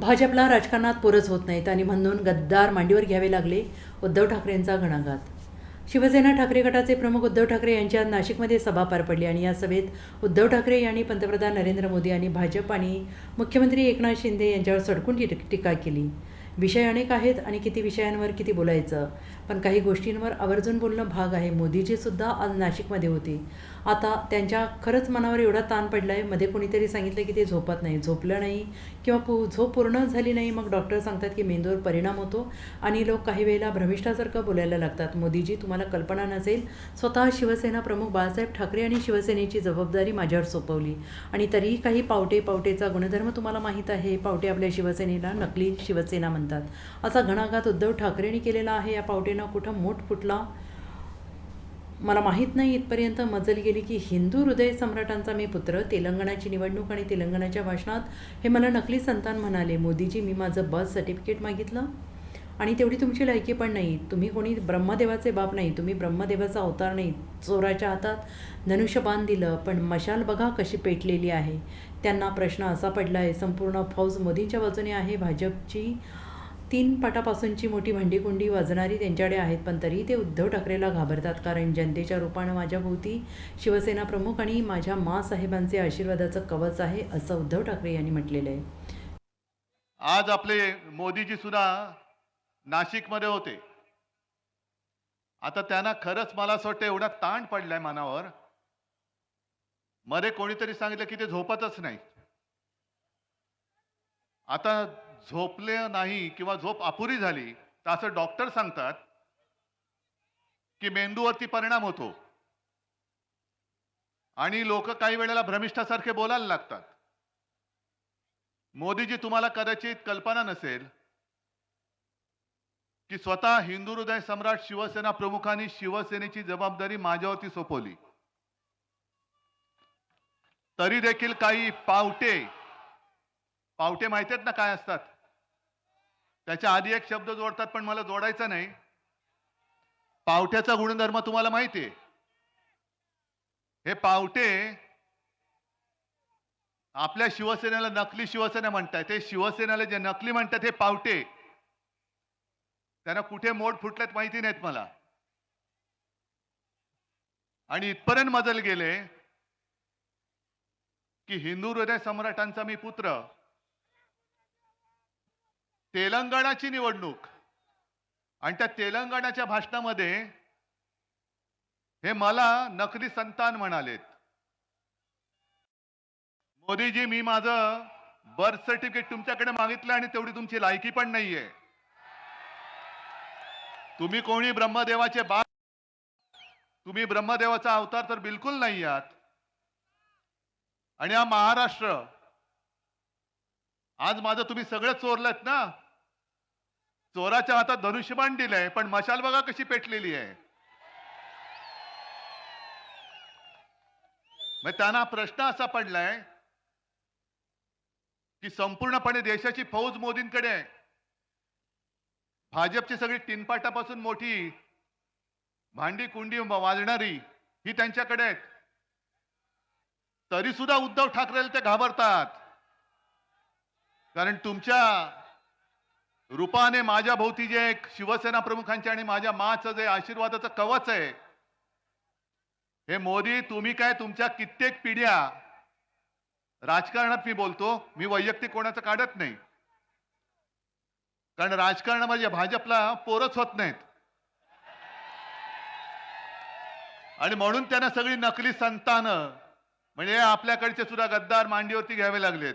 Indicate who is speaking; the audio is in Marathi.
Speaker 1: भाजपला राजकारणात पोरच होत नाहीत आणि म्हणून गद्दार मांडीवर घ्यावे लागले उद्धव ठाकरेंचा घणाघात. शिवसेना ठाकरे गटाचे प्रमुख उद्धव ठाकरे यांच्या नाशिकमध्ये सभा पार पडली आणि या सभेत उद्धव ठाकरे यांनी पंतप्रधान नरेंद्र मोदी आणि भाजप आणि मुख्यमंत्री एकनाथ शिंदे यांच्यावर सडकून टी- टीका केली. विषय अनेक आहेत आणि किती विषयांवर किती बोलायचं. पण काही गोष्टींवर आवर्जून बोलणं भाग आहे. मोदीजीसुद्धा आज नाशिकमध्ये होती. आता त्यांच्या खरंच मनावर एवढा ताण पडला आहे मध्ये कोणीतरी सांगितलं की ते झोपत नाही. झोपलं नाही किंवा पू झोप पूर्ण झाली नाही मग डॉक्टर सांगतात की मेंदूवर परिणाम होतो आणि लोक काही वेळेला भ्रमिष्ठासारखं बोलायला लागतात. मोदीजी तुम्हाला कल्पना नसेल स्वतः शिवसेना प्रमुख बाळासाहेब ठाकरे आणि शिवसेनेची जबाबदारी माझ्यावर सोपवली. आणि तरीही काही पावटे पावटेचा गुणधर्म तुम्हाला माहीत आहे. पावटे आपल्या शिवसेनेला नकली शिवसेना म्हणतात. असा घणाघात उद्धव ठाकरेंनी केलेला आहे. या पावटेनं कुठं मोठ फुटला? मला माहीत नाही. इथपर्यंत मजल गेली की हिंदू हृदय सम्राटांचा मी पुत्र तेलंगणाची निवडणूक आणि तेलंगणाच्या भाषणात हे मला नकली संतान म्हणाले. मोदीजी मी माझं बर्थ सर्टिफिकेट मागितलं? आणि तेवढी तुमची लायकी पण नाही. तुम्ही कोणी ब्रह्मदेवाचे बाप नाही. तुम्ही ब्रह्मदेवाचा अवतार नाही. चोराच्या हातात धनुष्यबाण दिलं. पण मशाल बघा कशी पेटलेली आहे. त्यांना प्रश्न असा पडला आहे संपूर्ण फौज मोदींच्या बाजूने आहे. भाजपची तीन पाटापासूनची मोठी भांडीकुंडी वाजणारी त्यांच्याकडे आहेत पण तरीही ते उद्धव ठाकरेला घाबरतात कारण जनतेच्या रूपानं माझ्याभोवती शिवसेना प्रमुख आणि माझ्या मासाहेबांचे आशीर्वादाचं कवच आहे असं उद्धव ठाकरे यांनी म्हटलेलं आहे.
Speaker 2: आज आपले मोदीजी सुद्धा नाशिकमध्ये होते. आता त्यांना खरंच मला असं वाटतं एवढा ताण पडलाय मनावर. मध्ये कोणीतरी सांगितलं की ते झोपतच नाही. आता झोपले नाही किंवा झोप अपुरी झाली तर असं डॉक्टर सांगतात की मेंदूवरती परिणाम होतो. आणि लोक काही वेळेला भ्रमिष्ठासारखे बोलायला लागतात. मोदीजी तुम्हाला कदाचित कल्पना नसेल की स्वतः हिंदू हृदय सम्राट शिवसेना प्रमुखांनी शिवसेनेची जबाबदारी माझ्यावरती सोपवली. तरी देखील काही पावटे पावटे माहिती आहेत ना काय असतात? त्याच्या आधी एक शब्द जोडतात पण मला जोडायचा नाही. पावट्याचा गुणधर्म तुम्हाला माहिती आहे हे पावटे आपल्या शिवसेनेला नकली शिवसेना म्हणतात हे शिवसेनेला जे नकली म्हणतात हे पावटे. त्यांना कुठे मोड फुटल्यात माहिती नाहीत मला. आणि इथपर्यंत मजल गेले की हिंदू हृदय सम्राटांचा मी पुत्र. तेलंगणाची निवडणूक. आणि त्या तेलंगणाच्या भाषणामध्ये हे मला नकली संतान म्हणालेत. मोदीजी मी माझं बर्थ सर्टिफिकेट तुमच्याकडे मागितलं आणि तेवढी तुमची लायकी पण नाहीये. तुम्ही कोणी ब्रह्मदेवाचे बा तुम्ही ब्रह्मदेवाचा अवतार तर बिलकुल नाही आहात. आणि हा महाराष्ट्र आज माझं तुम्ही सगळं चोरलत ना? चोराच्या हातात धनुष्यबाण दिलंय पण मशाल बघा कशी पेटलेली आहे. मग त्यांना प्रश्न असा पडलाय की संपूर्णपणे देशाची फौज मोदींकडे आहे. भाजपची सगळी टिनपाटापासून मोठी भांडी कुंडी वाजणारी ही त्यांच्याकडे आहेत. तरी सुद्धा उद्धव ठाकरेला ते घाबरतात. कारण तुमच्या रूपाने माझ्या भोवती जे एक शिवसेना प्रमुखांचे आणि माझ्या माचं जे आशीर्वादाचं कवच आहे हे मोदी तुम्ही काय तुमच्या कित्येक पिढ्या राजकारणात मी बोलतो मी वैयक्तिक कोणाचं काढत नाही. कारण राजकारणामध्ये भाजपला पोरच होत नाहीत. आणि म्हणून त्यांना सगळी नकली संतानं म्हणजे आपल्याकडचे सुद्धा गद्दार मांडीवरती घ्यावे लागलेत.